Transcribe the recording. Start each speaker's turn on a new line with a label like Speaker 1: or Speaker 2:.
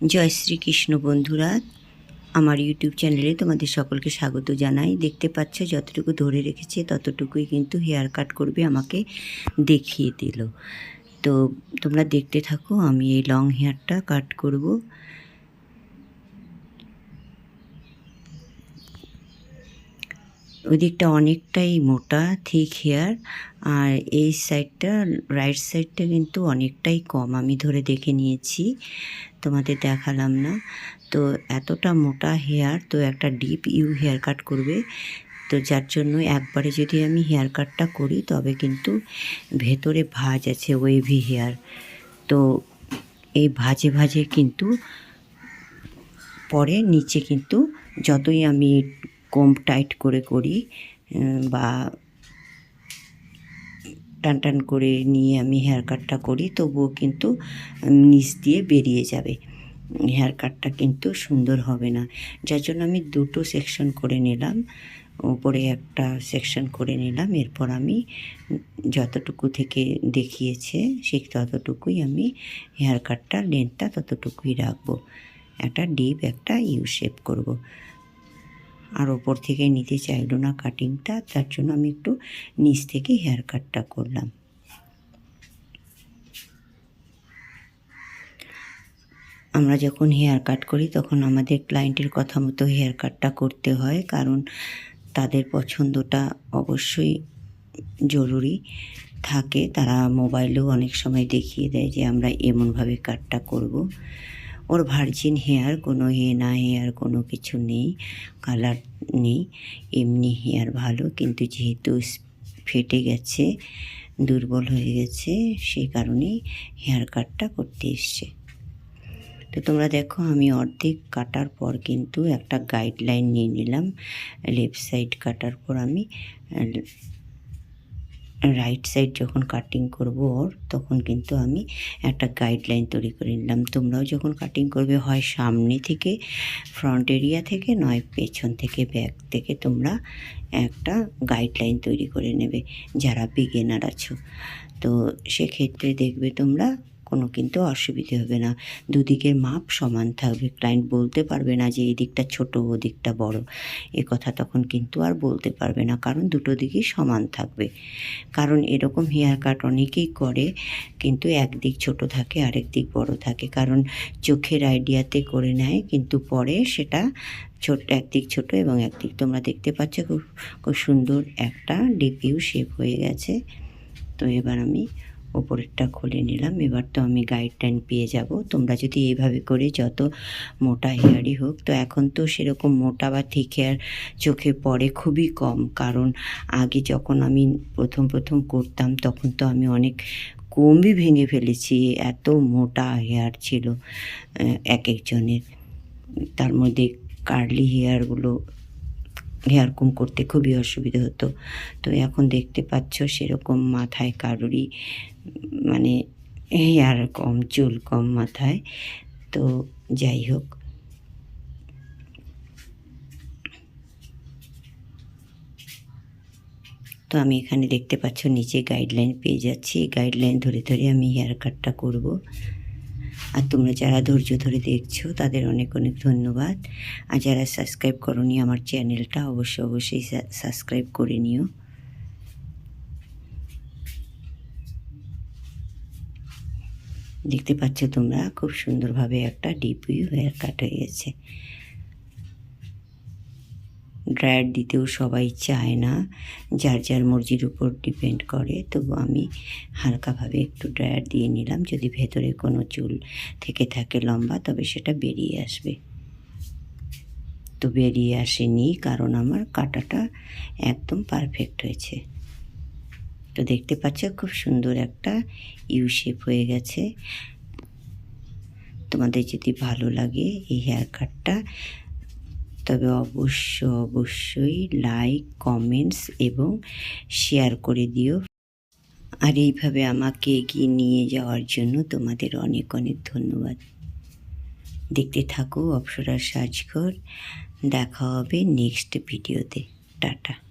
Speaker 1: জয় শ্রীকৃষ্ণ বন্ধুরা, আমার ইউটিউব চ্যানেলে তোমাদের সকলকে স্বাগত জানাই। দেখতে পাচ্ছ, যতটুকু ধরে রেখেছে, ততটুকুই কিন্তু হেয়ার কাট করবে, আমাকে দেখিয়ে দিল। তো তোমরা দেখতে থাকো, আমি এই লং হেয়ারটা কাট করব। ওই দিকটা অনেকটাই মোটা থিক হেয়ার আর এই সাইডটা রাইট সাইডটা কিন্তু অনেকটাই কম। আমি ধরে দেখে নিয়েছি, তোমাদের দেখালাম না। তো এতটা মোটা হেয়ার তো একটা ডিপ ইউ হেয়ার কাট করবে। তো যার জন্য একবারে যদি আমি হেয়ার কাটটা করি, তবে কিন্তু ভেতরে ভাঁজ আছে ওয়েভি হেয়ার তো এই ভাজে ভাজে কিন্তু পরে নিচে কিন্তু যতই আমি কম টাইট করে করি বা টান টান করে নিয়ে আমি হেয়ার কাটটা করি, তবুও কিন্তু নিচ দিয়ে বেরিয়ে যাবে। হেয়ার কাটটা কিন্তু সুন্দর হবে না। যার জন্য আমি দুটো সেকশন করে নিলাম উপরে একটা সেকশন করে নিলাম, এরপর আমি যতটুকু থেকে দেখিয়েছে, সেই ততটুকুই আমি হেয়ার কাটটার লেন্থটা ততটুকুই রাখব। একটা ডিপ একটা ইউ শেপ করব। আর ওপর থেকে নিতে চাইলো না কাটিংটা তার জন্য আমি একটু নিচ থেকে হেয়ার কাটটা করলাম। আমরা যখন হেয়ার কাট করি, তখন আমাদের ক্লায়েন্টের কথা মতো হেয়ার কাটটা করতে হয়, কারণ তাদের পছন্দটা অবশ্যই জরুরি থাকে। তারা মোবাইলেও অনেক সময় দেখিয়ে দেয় যে আমরা এমনভাবে কাটটা করব। ওর ভার্জিন হেয়ার কোনো হে না হেয়ার কোনো কিছু নেই কালার নেই, এমনি হেয়ার ভালো, কিন্তু যেহেতু ফেটে গেছে, দুর্বল হয়ে গেছে, সেই কারণেই হেয়ার কাটটা করতে এসছে। তো তোমরা দেখো আমি অর্ধেক কাটার পর কিন্তু একটা গাইডলাইন নিয়ে নিলাম লেফট সাইড কাটার পর আমি রাইট সাইড যখন কাটিং করব ওর, তখন কিন্তু আমি একটা গাইডলাইন তৈরি করে নিলাম। তোমরাও যখন কাটিং করবে, হয় সামনে থেকে ফ্রন্ট এরিয়া থেকে, নয় পেছন থেকে ব্যাক থেকে তোমরা একটা গাইডলাইন তৈরি করে নেবে, যারা বিগেনার আছো। তো সেক্ষেত্রে দেখবে তোমরা কোনো কিন্তু অসুবিধে হবে না। দুদিকের মাপ সমান থাকবে। ক্লায়েন্ট বলতে পারবে না যে এই দিকটা ছোট ও দিকটা বড়। এ কথা তখন কিন্তু আর বলতে পারবে না। কারণ দুটো দিকই সমান থাকবে। কারণ এরকম হেয়ার কাট অনেকেই করে, কিন্তু একদিক ছোট থাকে, আরেক দিক বড় থাকে। কারণ চোখের আইডিয়াতে করে নেয়, কিন্তু পরে সেটা ছোট, একদিক ছোট এবং একদিক তোমরা দেখতে পাচ্ছ খুব খুব সুন্দর একটা ডিপিউ শেপ হয়ে গেছে। তো এবার আমি ওপরেরটা খুলে নিলাম। এবার তো আমি গাইডলাইন পেয়ে যাব। তোমরা যদি এইভাবে করে যত মোটা হেয়ারই হোক, তো এখন তো সেরকম মোটা বা থিক হেয়ার চোখে পড়ে খুবই কম। কারণ আগে যখন আমি প্রথম প্রথম করতাম, তখন তো আমি অনেক কমই ভেঙে ফেলেছি। এত মোটা হেয়ার ছিল এক একজনের। তার মধ্যে কার্লি হেয়ারগুলো হেয়ার কম করতে খুবই অসুবিধা হতো। তো এখন দেখতে পাচ্ছ সেরকম মাথায় কারোরই মানে হেয়ার কম, চুল কম মাথায়। তো যাই হোক। তো আমি এখানে দেখতে পাচ্ছ নিচে গাইডলাইন পেয়ে যাচ্ছি। গাইডলাইন ধরে ধরে আমি হেয়ার কাটটা করব। আর তোমরা যারা ধৈর্য ধরে দেখছ, তাদের অনেক অনেক ধন্যবাদ। আর যারা সাবস্ক্রাইব করনি আমার চ্যানেলটা অবশ্যই অবশ্যই সাবস্ক্রাইব করে নিও। দেখতে পাচ্ছ তোমরা, খুব সুন্দরভাবে একটা ডিপিউ হেয়ার কাট হয়ে গেছে। ড্রায়ার দিতেও সবাই চায় না। যার যার মর্জির উপর ডিপেন্ড করে। তবু আমি হালকাভাবে একটু ড্রায়ার দিয়ে নিলাম। যদি ভেতরে কোনো চুল থেকে থাকে লম্বা, তবে সেটা বেরিয়ে আসবে। তো বেরিয়ে আসেনি, কারণ আমার কাটাটা একদম পারফেক্ট হয়েছে। তো দেখতে পাচ্ছ, খুব সুন্দর একটা ইউ শেপ হয়ে গেছে। তোমাদের যদি ভালো লাগে, এই হেয়ার কাটটা তবে অবশ্য, অবশ্যই লাইক কমেন্টস এবং শেয়ার করে দিও। আর এইভাবে আমাকে এগিয়ে নিয়ে যাওয়ার জন্য তোমাদের অনেক অনেক ধন্যবাদ। দেখতে থাকো অপসরা সাজঘর। দেখা হবে নেক্সট ভিডিওতে টাটা।